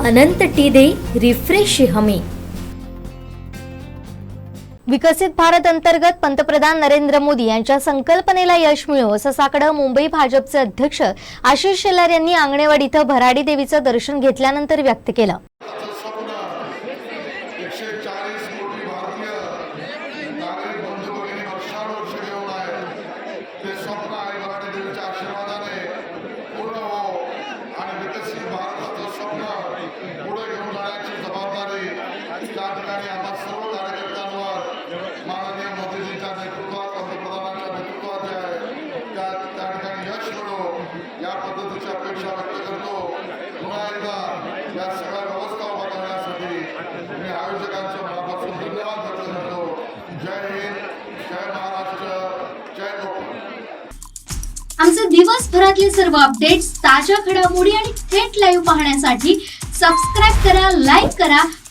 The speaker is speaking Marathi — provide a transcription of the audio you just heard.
अनंत टी दे रिफ्रेश हमी. विकसित भारत अंतर्गत पंतप्रधान नरेंद्र मोदी यांच्या संकल्पनेला यश मिळो असं साकडं मुंबई भाजपचे अध्यक्ष आशिष शेलार यांनी आंगणेवाडी इथं भराडी देवीचं दर्शन घेतल्यानंतर व्यक्त केलं. ठिकाणी आम्हा सर्व कार्यकर्त्यांवर माननीय मोदीजींच्या नेतृत्वात पंतप्रधानांच्या नेतृत्वात जे आहे त्या त्या ठिकाणी यश मिळो या पद्धतीची अपेक्षा व्यक्त करतो. पुन्हा एकदा या सगळ्या व्यवस्था उभा करण्यासाठी मी आयोजकांच्या मनापासून धन्यवाद व्यक्त करतो. जय हिंद जय महाराष्ट्र जय कोकण आमचे दिवसभरातले सर्व अपडेट्स ताज्या घडामोडी आणि थेट लाईव्ह पाहण्यासाठी सबस्क्राईब करा लाईक करा